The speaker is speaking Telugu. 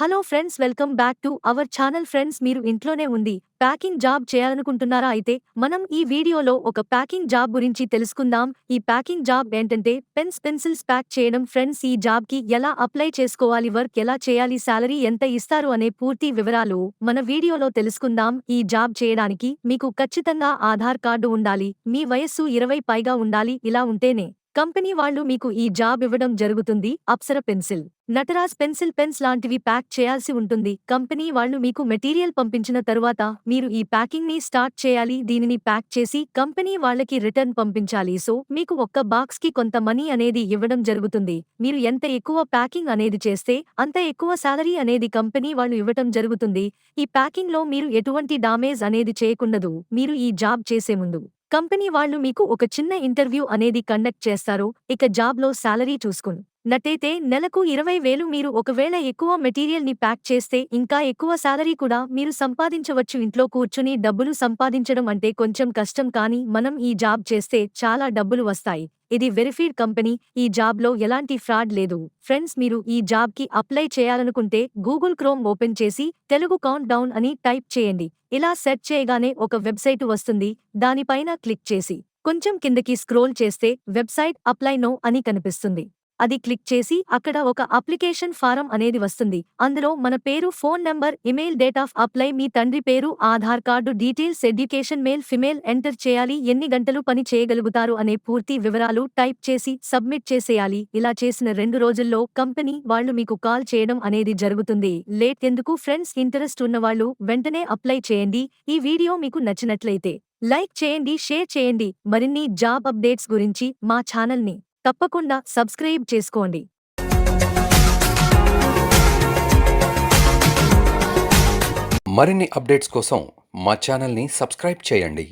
Hello friends welcome back to our channel. Friends మీరు ఇంట్లోనే ఉంది ప్యాకింగ్ జాబ్ చేయాలనుకుంటున్నారా అయితే మనం ఈ వీడియోలో ఒక ప్యాకింగ్ జాబ్ గురించి తెలుసుకుందాం. ఈ ప్యాకింగ్ జాబ్ ఏంటంటే పెన్స్ పెన్సిల్స్ ప్యాక్ చేయడం. ఫ్రెండ్స్ ఈ జాబ్కి ఎలా అప్లై చేసుకోవాలి? వర్క్ ఎలా చేయాలి? సాలరీ ఎంత ఇస్తారు? అనే పూర్తి వివరాలు మన వీడియోలో తెలుసుకుందాం. ఈ జాబ్ చేయడానికి మీకు ఖచ్చితంగా ఆధార్ కార్డు ఉండాలి. మీ వయస్సు ఇరవై పైగా ఉండాలి. ఇలా ఉంటేనే కంపెనీ వాళ్ళు మీకు ఈ జాబ్ ఇవ్వడం జరుగుతుంది. Apsara pencil. Natraj pencil pens లాంటివి ప్యాక్ చేయాల్సి ఉంటుంది. కంపెనీ వాళ్ళు మీకు మెటీరియల్ పంపించిన తరువాత మీరు ఈ ప్యాకింగ్ని స్టార్ట్ చేయాలి. దీనిని ప్యాక్ చేసి కంపెనీ వాళ్ళకి రిటర్న్ పంపించాలి. సో మీకు ఒక్క బాక్స్కి కొంత మనీ అనేది ఇవ్వడం జరుగుతుంది. మీరు ఎంత ఎక్కువ ప్యాకింగ్ అనేది చేస్తే అంత ఎక్కువ శాలరీ అనేది కంపెనీ వాళ్ళు ఇవ్వటం జరుగుతుంది. ఈ ప్యాకింగ్లో మీరు ఎటువంటి డామేజ్ అనేది చేయకుండదు. మీరు ఈ జాబ్ చేసే ముందు. కంపెనీ వాళ్ళు మీకు ఒక చిన్న ఇంటర్వ్యూ అనేది కండక్ట్ చేస్తారు ఇక జాబ్లో శాలరీ చూసుకుని. నట్టయితే నెలకు ఇరవై వేలు మీరు ఒకవేళ ఎక్కువ మెటీరియల్ని ప్యాక్ చేస్తే ఇంకా ఎక్కువ శాలరీ కూడా మీరు సంపాదించవచ్చు. ఇంట్లో కూర్చుని డబ్బులు సంపాదించడం అంటే కొంచెం కష్టం కానీ మనం ఈ జాబ్ చేస్తే చాలా డబ్బులు వస్తాయి. ఇది వెరిఫైడ్ కంపెనీ ఈ జాబ్లో ఎలాంటి ఫ్రాడ్ లేదు. ఫ్రెండ్స్ మీరు ఈ జాబ్కి అప్లై చేయాలనుకుంటే గూగుల్ క్రోమ్ ఓపెన్ చేసి తెలుగు కౌంట్ డౌన్ అని టైప్ చేయండి. ఇలా సెర్చ్ చేయగానే ఒక వెబ్సైటు వస్తుంది దానిపైన క్లిక్ చేసి. కొంచెం కిందకి స్క్రోల్ చేస్తే వెబ్సైట్ అప్లై నో అని కనిపిస్తుంది. అది క్లిక్ చేసి అక్కడ ఒక అప్లికేషన్ ఫారం అనేది వస్తుంది. అందులో మన పేరు phone number email date of apply మీ తండ్రి పేరు Aadhaar card details education male female enter చేయాలి ఎన్ని గంటలు పని చేయగలుగుతారు అనే పూర్తి వివరాలు టైప్ చేసి సబ్మిట్ చేసేయాలి. ఇలా చేసిన రెండు రోజుల్లో కంపెనీ వాళ్ళు మీకు కాల్ చేయడం అనేది జరుగుతుంది. లేట్ ఎందుకు? ఫ్రెండ్స్ ఇంటరెస్ట్ ఉన్నవాళ్ళు వెంటనే అప్లై చేయండి. ఈ వీడియో మీకు నచ్చినట్లయితే లైక్ చేయండి షేర్ చేయండి. మరిన్ని జాబ్ అప్డేట్స్ గురించి మా ఛానల్ని తప్పకుండా సబ్స్క్రైబ్ చేసుకోండి. మరిన్ని అప్డేట్స్ కోసం మా ఛానల్ని సబ్స్క్రైబ్ చేయండి.